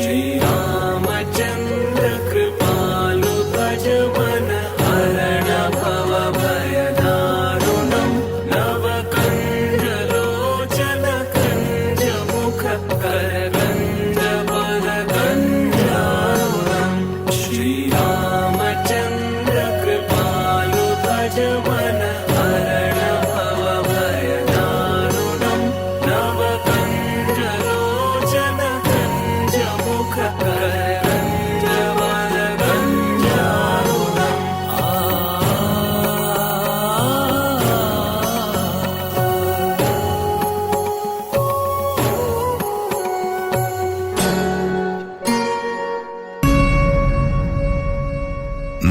Shri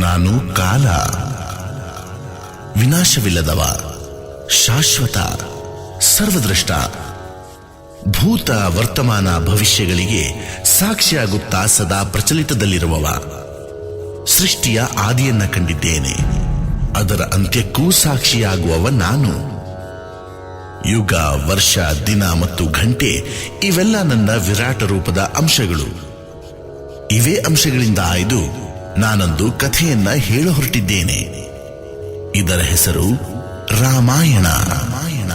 ನಾನು ಕಾಲ. ವಿನಾಶವಿಲ್ಲದವ, ಶಾಶ್ವತ, ಸರ್ವದೃಷ್ಟ. ಭೂತ ವರ್ತಮಾನ ಭವಿಷ್ಯಗಳಿಗೆ ಸಾಕ್ಷಿಯಾಗುತ್ತಾ ಸದಾ ಪ್ರಚಲಿತದಲ್ಲಿರುವವ. ಸೃಷ್ಟಿಯ ಆದಿಯನ್ನ ಕಂಡಿದ್ದೇನೆ. ಅದರ ಅಂತ್ಯಕ್ಕೂ ಸಾಕ್ಷಿಯಾಗುವವ ನಾನು. ಯುಗ, ವರ್ಷ, ದಿನ ಮತ್ತು ಘಂಟೆ ಇವೆಲ್ಲ ನನ್ನ ವಿರಾಟ ರೂಪದ ಅಂಶಗಳು. ಇವೇ ಅಂಶಗಳಿಂದ ಆಯ್ದು ನಾನೊಂದು ಕಥೆಯನ್ನ ಹೇಳ ಹೊರಟಿದ್ದೇನೆ. ಇದರ ಹೆಸರು ರಾಮಾಯಣ. ರಾಮಾಯಣ.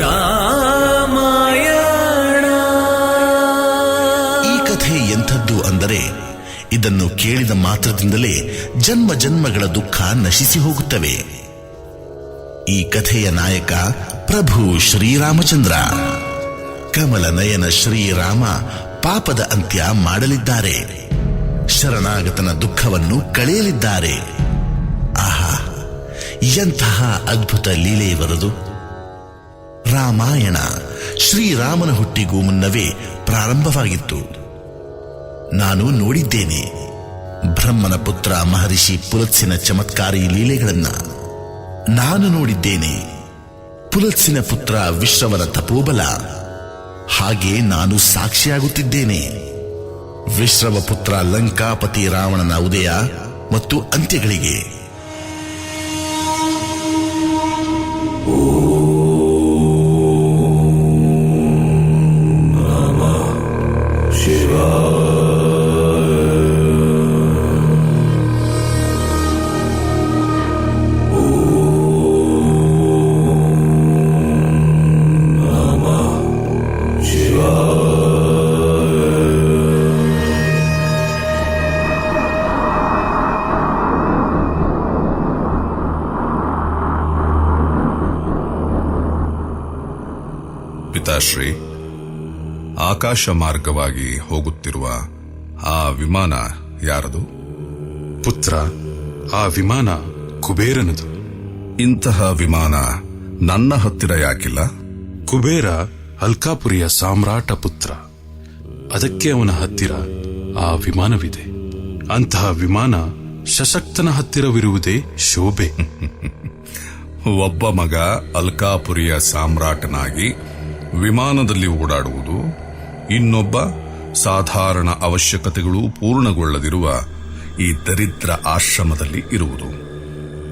ರಾಮಾಯಣ ಈ ಕಥೆ ಎಂಥದ್ದು ಅಂದರೆ ಇದನ್ನು ಕೇಳಿದ ಮಾತ್ರದಿಂದಲೇ ಜನ್ಮ ಜನ್ಮಗಳ ದುಃಖ ನಶಿಸಿ ಹೋಗುತ್ತವೆ. ಈ ಕಥೆಯ ನಾಯಕ ಪ್ರಭು ಶ್ರೀರಾಮಚಂದ್ರ. ಕಮಲ ನಯನ ಶ್ರೀರಾಮ ಪಾಪದ ಅಂತ್ಯ ಮಾಡಲಿದ್ದಾರೆ. ಶರಣಾಗತನ ದುಃಖವನ್ನು ಕಳೆಯಲಿದ್ದಾರೆ. ಆಹಾ, ಎಂತಹ ಅದ್ಭುತ ಲೀಲೆ ಬರದು. ರಾಮಾಯಣ ಶ್ರೀರಾಮನ ಹುಟ್ಟಿಗೂ ಮುನ್ನವೇ ಪ್ರಾರಂಭವಾಗಿತ್ತು. ನಾನು ನೋಡಿದ್ದೇನೆ, ಬ್ರಹ್ಮನ ಪುತ್ರ ಮಹರ್ಷಿ ಪುಲತ್ಸಿನ ಚಮತ್ಕಾರಿ ಲೀಲೆಗಳನ್ನ. ನಾನು ನೋಡಿದ್ದೇನೆ, ಪುಲತ್ಸಿನ ಪುತ್ರ ವಿಶ್ರವನ ತಪೋಬಲ. ಹಾಗೆ ನಾನು ಸಾಕ್ಷಿಯಾಗುತ್ತಿದ್ದೇನೆ. ವಿಶ್ರವ ಪುತ್ರ ಲಂಕಾಪತಿ ರಾವಣನ ಉದಯ ಮತ್ತು ಅಂತ್ಯಗಳಿಗೆ. ಪಿತಾಶ್ರೀ ಆಕಾಶ ಮಾರ್ಗವಾಗಿ ಹೋಗುತ್ತಿರುವ ಆ ವಿಮಾನ ಯಾರದು? ಪುತ್ರ ಆ ವಿಮಾನ ಕುಬೇರನದು. ಇಂತಹ ವಿಮಾನ ನನ್ನ ಹತ್ತಿರ ಯಾಕಿಲ್ಲ? ಕುಬೇರ ಅಲ್ಕಾಪುರಿಯ ಸಾಮ್ರಾಟ ಪುತ್ರ. ಅದಕ್ಕೆ ಅವನ ಹತ್ತಿರ ಆ ವಿಮಾನವಿದೆ. ಅಂತಹ ವಿಮಾನ ಸಶಕ್ತನ ಹತ್ತಿರವಿರುವುದೇ ಶೋಭೆ. ಒಬ್ಬ ಮಗ ಅಲ್ಕಾಪುರಿಯ ಸಾಮ್ರಾಟನಾಗಿ ವಿಮಾನದಲ್ಲಿ ಓಡಾಡುವುದು ಇನ್ನೊಬ್ಬ ಸಾಧಾರಣ ಅವಶ್ಯಕತೆಗಳು ಪೂರ್ಣಗೊಳ್ಳದಿರುವ ಈ ದರಿದ್ರ ಆಶ್ರಮದಲ್ಲಿ ಇರುವುದು.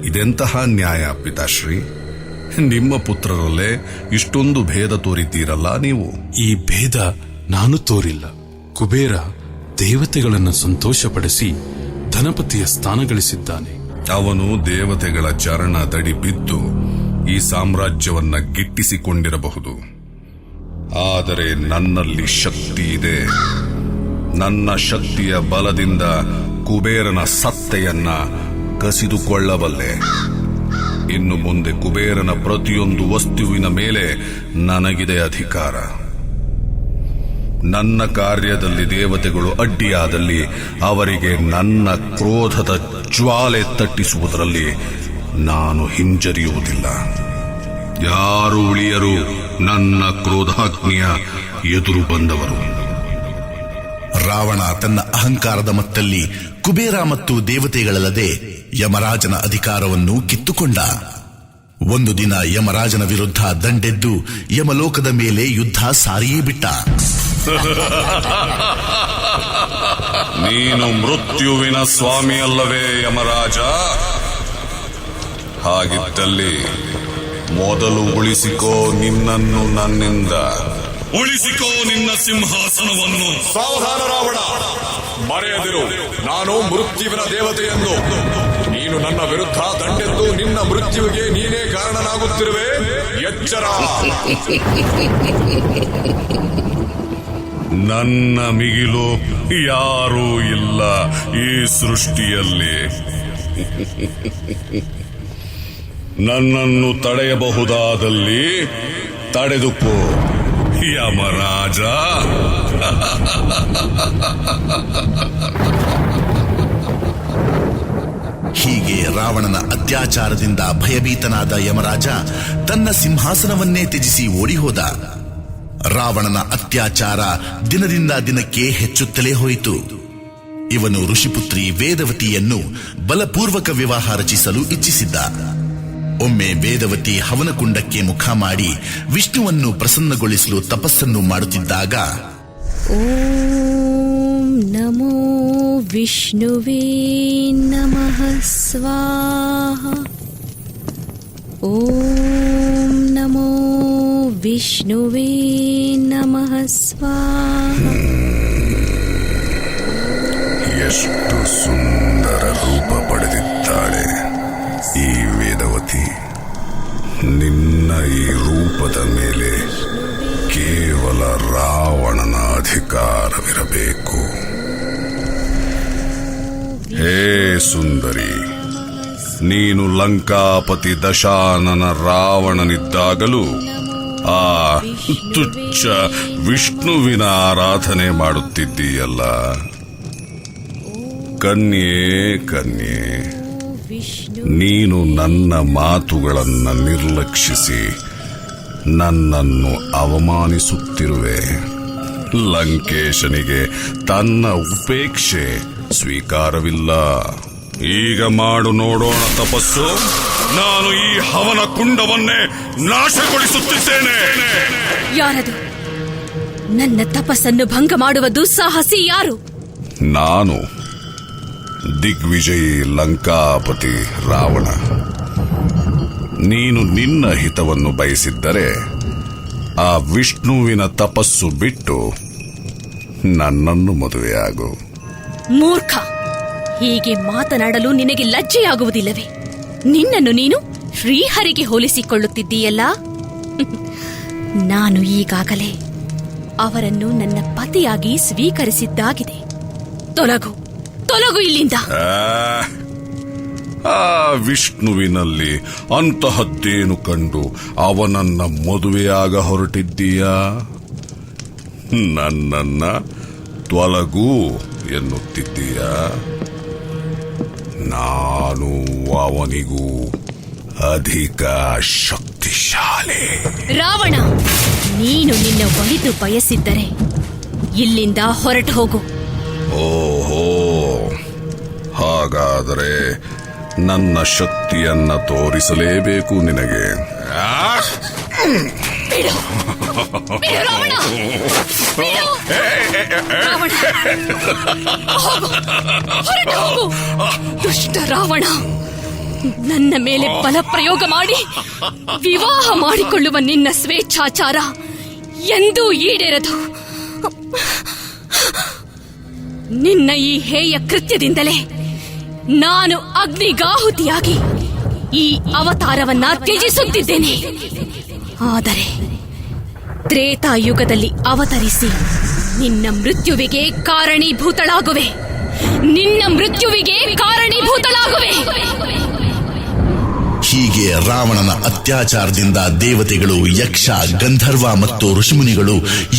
ಇದೆಂತಹ ನ್ಯಾಯ ಪಿತಾಶ್ರೀ? ನಿಮ್ಮ ಪುತ್ರರಲ್ಲೇ ಇಷ್ಟೊಂದು ಭೇದ ತೋರಿದ್ದೀರಲ್ಲ ನೀವು? ಈ ಭೇದ ನಾನು ತೋರಿಲ್ಲ. ಕುಬೇರ ದೇವತೆಗಳನ್ನು ಸಂತೋಷಪಡಿಸಿ ಧನಪತಿಯ ಸ್ಥಾನ ಗಳಿಸಿದ್ದಾನೆ. ಅವನು ದೇವತೆಗಳ ಚರಣ ದಡಿ ಬಿದ್ದು ಈ ಸಾಮ್ರಾಜ್ಯವನ್ನ ಗಿಟ್ಟಿಸಿಕೊಂಡಿರಬಹುದು. ಆದರೆ ನನ್ನಲ್ಲಿ ಶಕ್ತಿ ಇದೆ. ನನ್ನ ಶಕ್ತಿಯ ಬಲದಿಂದ ಕುಬೇರನ ಸತ್ತೆಯನ್ನ ಕಸಿದುಕೊಳ್ಳಬಲ್ಲೆ. ಇನ್ನು ಮುಂದೆ ಕುಬೇರನ ಪ್ರತಿಯೊಂದು ವಸ್ತುವಿನ ಮೇಲೆ ನನಗಿದೆ ಅಧಿಕಾರ. ನನ್ನ ಕಾರ್ಯದಲ್ಲಿ ದೇವತೆಗಳು ಅಡ್ಡಿಯಾದಲ್ಲಿ ಅವರಿಗೆ ನನ್ನ ಕ್ರೋಧದ ಜ್ವಾಲೆ ತಟ್ಟಿಸುವುದರಲ್ಲಿ ನಾನು ಹಿಂಜರಿಯುವುದಿಲ್ಲ. ಯಾರು ಉಳಿಯರು? ನನ್ನ ಕ್ರೋಧಾಗ್ನಿಯ ಎದುರು ಬಂದವರು. ರಾವಣ ತನ್ನ ಅಹಂಕಾರದ ಮತ್ತಲ್ಲಿ ಕುಬೇರ ಮತ್ತು ದೇವತೆಗಳಲ್ಲದೆ ಯಮರಾಜನ ಅಧಿಕಾರವನ್ನು ಕಿತ್ತುಕೊಂಡ. ಒಂದು ದಿನ ಯಮರಾಜನ ವಿರುದ್ಧ ದಂಡೆದ್ದು ಯಮಲೋಕದ ಮೇಲೆ ಯುದ್ಧ ಸಾರಿಯೇ ಬಿಟ್ಟ. ನೀನು ಮೃತ್ಯುವಿನ ಸ್ವಾಮಿಯಲ್ಲವೇ ಯಮರಾಜ? ಹಾಗಿದ್ದಲ್ಲಿ ಮೊದಲು ಉಳಿಸಿಕೋ ನಿನ್ನನ್ನು ನನ್ನಿಂದ. ಉಳಿಸಿಕೋ ನಿನ್ನ ಸಿಂಹಾಸನವನ್ನು. ಸಾವಧಾನ ರಾವಣ. ಮರೆಯದಿರು. ನಾನು ಮೃತ್ಯುವಿನ ದೇವತೆಯೆಂದು. ನೀನು ನನ್ನ ವಿರುದ್ಧ ದಂಡೆದ್ದು ನಿನ್ನ ಮೃತ್ಯುವಿಗೆ ನೀನೇ ಕಾರಣನಾಗುತ್ತಿರುವೆ. ಎಚ್ಚರ. ನನ್ನ ಮಿಗಿಲು ಯಾರೂ ಇಲ್ಲ ಈ ಸೃಷ್ಟಿಯಲ್ಲಿ. ನನ್ನನ್ನು ತಡೆಯಬಹುದಾದಲ್ಲಿ ತಡೆದುಕೋ. ಯಮರಾಜ. ಹೀಗೆ ರಾವಣನ ಅತ್ಯಾಚಾರದಿಂದ ಭಯಭೀತನಾದ ಯಮರಾಜ ತನ್ನ ಸಿಂಹಾಸನವನ್ನೇ ತ್ಯಜಿಸಿ ಓಡಿಹೋದ. ರಾವಣನ ಅತ್ಯಾಚಾರ ದಿನದಿಂದ ದಿನಕ್ಕೆ ಹೆಚ್ಚುತ್ತಲೇ ಹೋಯಿತು. ಇವನು ಋಷಿಪುತ್ರಿ ವೇದವತಿಯನ್ನು ಬಲಪೂರ್ವಕ ವಿವಾಹ ರಚಿಸಲು ಇಚ್ಛಿಸಿದ್ದ. ಒಮ್ಮೆ ವೇದವತಿ ಹವನಕುಂಡಕ್ಕೆ ಮುಖ ಮಾಡಿ ವಿಷ್ಣುವನ್ನು ಪ್ರಸನ್ನಗೊಳಿಸಲು ತಪಸ್ಸನ್ನು ಮಾಡುತ್ತಿದ್ದಾಗ ಓಂ ನಮೋ ವಿಷ್ಣುವೇ ನಮಃ ಸ್ವಾಹ. ಓಂ ನಮೋ ವಿಷ್ಣುವೇ ನಮಃ ಸ್ವಾಹ. ಎಷ್ಟು ಸುಂದರ ಈ ರೂಪದ ಮೇಲೆ ಕೇವಲ ರಾವಣನ ಅಧಿಕಾರವಿರಬೇಕು. ಹೇ ಸುಂದರಿ, ನೀನು ಲಂಕಾಪತಿ ದಶಾನನ ರಾವಣನಿದ್ದಾಗಲೂ ಆ ತುಚ್ಚ ವಿಷ್ಣುವಿನ ಆರಾಧನೆ ಮಾಡುತ್ತಿದ್ದೀಯಲ್ಲ. ಕನ್ಯೆ ಕನ್ಯೆ ನೀನು ನನ್ನ ಮಾತುಗಳನ್ನು ನಿರ್ಲಕ್ಷಿಸಿ ನನ್ನನ್ನು ಅವಮಾನಿಸುತ್ತಿರುವೆ. ಲಂಕೇಶನಿಗೆ ತನ್ನ ಉಪೇಕ್ಷೆ ಸ್ವೀಕಾರವಿಲ್ಲ. ಈಗ ಮಾಡು ನೋಡೋಣ ತಪಸ್ಸು. ನಾನು ಈ ಹವನ ಕುಂಡವನ್ನೇ ನಾಶಗೊಳಿಸುತ್ತಿದ್ದೇನೆ. ಯಾರದು? ನನ್ನ ತಪಸ್ಸನ್ನು ಭಂಗ ಮಾಡುವ ದುಸ್ಸಾಹಸಿ ಯಾರು? ನಾನು ದಿಗ್ವಿಜಯಿ ಲಂಕಾಪತಿ ರಾವಣ. ನೀನು ನಿನ್ನ ಹಿತವನ್ನು ಬಯಸಿದ್ದರೆ ಆ ವಿಷ್ಣುವಿನ ತಪಸ್ಸು ಬಿಟ್ಟು ನನ್ನನ್ನು ಮದುವೆಯಾಗು. ಮೂರ್ಖ! ಹೀಗೆ ಮಾತನಾಡಲು ನಿನಗೆ ಲಜ್ಜೆಯಾಗುವುದಿಲ್ಲವೇ? ನಿನ್ನನ್ನು ನೀನು ಶ್ರೀಹರಿಗೆ ಹೋಲಿಸಿಕೊಳ್ಳುತ್ತಿದ್ದೀಯಲ್ಲ? ನಾನು ಈಗಾಗಲೇ ಅವರನ್ನು ನನ್ನ ಪತಿಯಾಗಿ ಸ್ವೀಕರಿಸಿದ್ದಾಗಿದೆ. ತೊಲಗು! ತೊಲಗು ಇಲ್ಲಿಂದ. ಆ, ವಿಷ್ಣುವಿನಲ್ಲಿ ಅಂತಹದ್ದೇನು ಕಂಡು ಅವನನ್ನ ಮದುವೆಯಾಗ ಹೊರಟಿದ್ದೀಯಾ? ನನ್ನನ್ನ ತೊಲಗು ಎನ್ನುತ್ತಿದ್ದೀಯ? ನಾನು ಅವನಿಗೂ ಅಧಿಕ ಶಕ್ತಿಶಾಲಿ. ರಾವಣ ನೀನು ನಿನ್ನ ಒಳಿತು ಬಯಸಿದ್ದರೆ ಇಲ್ಲಿಂದ ಹೊರಟು ಹೋಗು. ಓಹೋ ಹಾಗಾದರೆ ನನ್ನ ಶಕ್ತಿಯನ್ನ ತೋರಿಸಲೇಬೇಕು ನಿನಗೆ. ದುಷ್ಟ ರಾವಣ ನನ್ನ ಮೇಲೆ ಬಲ ಪ್ರಯೋಗ ಮಾಡಿ ವಿವಾಹ ಮಾಡಿಕೊಳ್ಳುವ ನಿನ್ನ ಸ್ವೇಚ್ಛಾಚಾರ ಎಂದೂ ಈಡೇರದು. ನಿನ್ನ ಈ ಹೇಯ ಕೃತ್ಯದಿಂದಲೇ ನಾನು ಅಗ್ನಿಗಾಹುತಿಯಾಗಿ ಈ ಅವತಾರವನ್ನ ತ್ಯಜಿಸುತ್ತಿದ್ದೇನೆ. ಆದರೆ ತ್ರೇತಾಯುಗದಲ್ಲಿ ಅವತರಿಸಿ ನಿನ್ನ ಮೃತ್ಯುವಿಗೆ ಕಾರಣೀಭೂತಳಾಗುವೆ. ನಿನ್ನ ಮೃತ್ಯುವಿಗೆ ಕಾರಣೀಭೂತಳಾಗುವೆ. ಹೀಗೆ ರಾವಣನ ಅತ್ಯಾಚಾರದಿಂದ ದೇವತೆಗಳು ಯಕ್ಷ, ಗಂಧರ್ವ ಮತ್ತು ಋಷಿಮುನಿಗಳು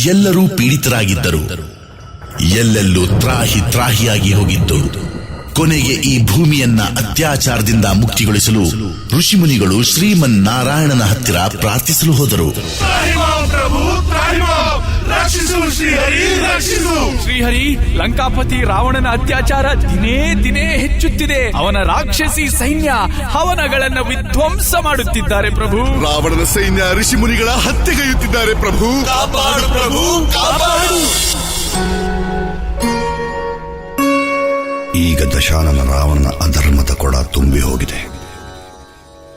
ಎಲ್ಲರೂ ಪೀಡಿತರಾಗಿದ್ದರು. ಎಲ್ಲೆಲ್ಲೂ ತ್ರಾಹಿ ತ್ರಾಹಿಯಾಗಿ ಹೋಗಿತ್ತು. ಕೊನೆಗೆ ಈ ಭೂಮಿಯನ್ನ ಅತ್ಯಾಚಾರದಿಂದ ಮುಕ್ತಿಗೊಳಿಸಲು ಋಷಿಮುನಿಗಳು ಶ್ರೀಮನ್ ನಾರಾಯಣನ ಹತ್ತಿರ ಪ್ರಾರ್ಥಿಸಲು ಹೋದರು. ಶ್ರೀಹರಿ ಲಂಕಾಪತಿ ರಾವಣನ ಅತ್ಯಾಚಾರ ದಿನೇ ದಿನೇ ಹೆಚ್ಚುತ್ತಿದೆ. ಅವನ ರಾಕ್ಷಸಿ ಸೈನ್ಯ ಹವನಗಳನ್ನು ವಿಧ್ವಂಸ ಮಾಡುತ್ತಿದ್ದಾರೆ ಪ್ರಭು. ರಾವಣನ ಸೈನ್ಯ ಋಷಿಮುನಿಗಳ ಹತ್ಯೆಗೈಯುತ್ತಿದ್ದಾರೆ ಪ್ರಭು. ಕಾಪಾಡು ಪ್ರಭು ಕಾಪಾಡು. ಈಗ ರಾವಣನ ಅಧರ್ಮದ ಕೊಡ ತುಂಬಿ ಹೋಗಿದೆ.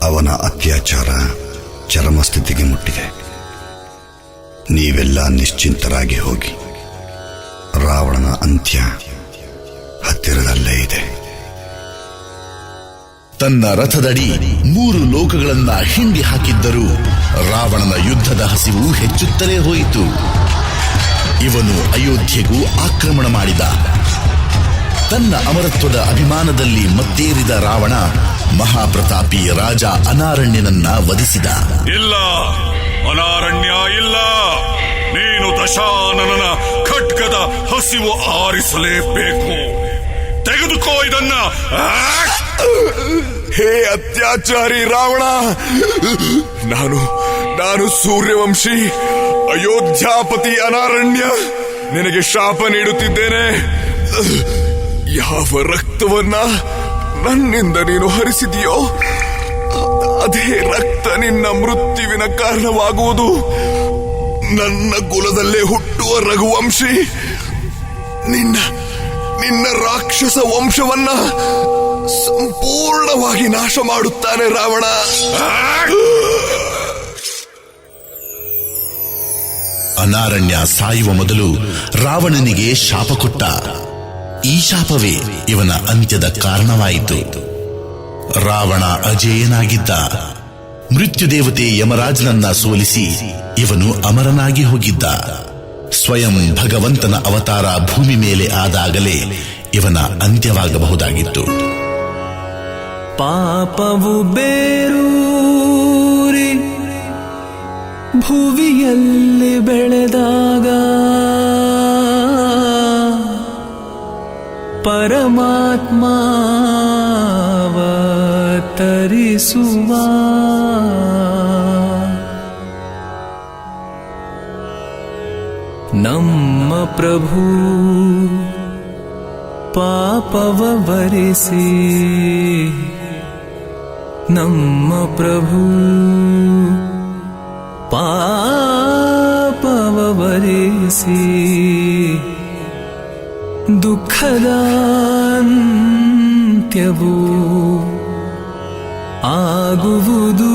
ಅವನ ಅತ್ಯಾಚಾರ ಚರಮಸ್ಥಿತಿಗೆ ಮುಟ್ಟಿದೆ. ನೀವೆಲ್ಲ ನಿಶ್ಚಿಂತರಾಗಿ ಹೋಗಿ. ರಾವಣನ ಅಂತ್ಯ ಹತ್ತಿರದಲ್ಲೇ ಇದೆ. ತನ್ನ ರಥದಡಿ ಮೂರು ಲೋಕಗಳನ್ನ ಹಿಂಡಿ ಹಾಕಿದ್ದರೂ ರಾವಣನ ಯುದ್ಧದ ಹಸಿವು ಹೆಚ್ಚುತ್ತಲೇ ಹೋಯಿತು. ಇವನು ಅಯೋಧ್ಯೆಗೂ ಆಕ್ರಮಣ ಮಾಡಿದ ತನ್ನ ಅಮರತ್ವದ ಅಭಿಮಾನದಲ್ಲಿ ಮತ್ತೇರಿದ ರಾವಣ ಮಹಾಪ್ರತಾಪಿ ರಾಜ ಅನಾರಣ್ಯನನ್ನ ವಧಿಸಿದ. ಇಲ್ಲ ಅನಾರಣ್ಯ ಇಲ್ಲ. ನೀನು ದಶಾನನ ಖಡ್ಗದ ಹಸಿವು ಆರಿಸಲೇಬೇಕು. ತೆಗೆದುಕೋ ಇದನ್ನ. ಹೇ ಅತ್ಯಾಚಾರಿ ರಾವಣ ನಾನು ನಾನು ಸೂರ್ಯವಂಶಿ ಅಯೋಧ್ಯಾಪತಿ ಅನಾರಣ್ಯ ನಿನಗೆ ಶಾಪ ನೀಡುತ್ತಿದ್ದೇನೆ. ಯಾವ ರಕ್ತವನ್ನ ನನ್ನಿಂದ ನೀನು ಹರಿಸಿದೆಯೋ, ಅದೇ ರಕ್ತ ನಿನ್ನ ಮೃತ್ಯುವಿನ ಕಾರಣವಾಗುವುದು. ನನ್ನ ಕುಲದಲ್ಲೇ ಹುಟ್ಟುವ ರಘುವಂಶಿ, ನಿನ್ನ ನಿನ್ನ ರಾಕ್ಷಸ ವಂಶವನ್ನ ಸಂಪೂರ್ಣವಾಗಿ ನಾಶ ಮಾಡುತ್ತಾನೆ ರಾವಣ. ಅನಾರಣ್ಯ ಸಾಯುವ ಮೊದಲು ರಾವಣನಿಗೆ ಶಾಪ ಕೊಟ್ಟ. ಈ ಶಾಪವೇ ಇವನ ಅಂತ್ಯದ ಕಾರಣವಾಯಿತು. ರಾವಣ ಅಜೇಯನಾಗಿದ್ದ. ಮೃತ್ಯುದೇವತೆ ಯಮರಾಜನನ್ನ ಸೋಲಿಸಿ ಇವನು ಅಮರನಾಗಿ ಹೋಗಿದ್ದ. ಸ್ವಯಂ ಭಗವಂತನ ಅವತಾರ ಭೂಮಿ ಮೇಲೆ ಆದಾಗಲೇ ಇವನ ಅಂತ್ಯವಾಗಬಹುದಾಗಿತ್ತು. ಪಾಪವು ಬೇರೂರಿ ಭುವಿಯಲ್ಲಿ ಬೆಳೆದಾಗ परमात्मावतरिसुवाभु पापवरिषि नम प्रभु पापवरिषी ವರಿಸಿ ದುಃಖದಾಂತ್ಯವು ಆಗುವುದು.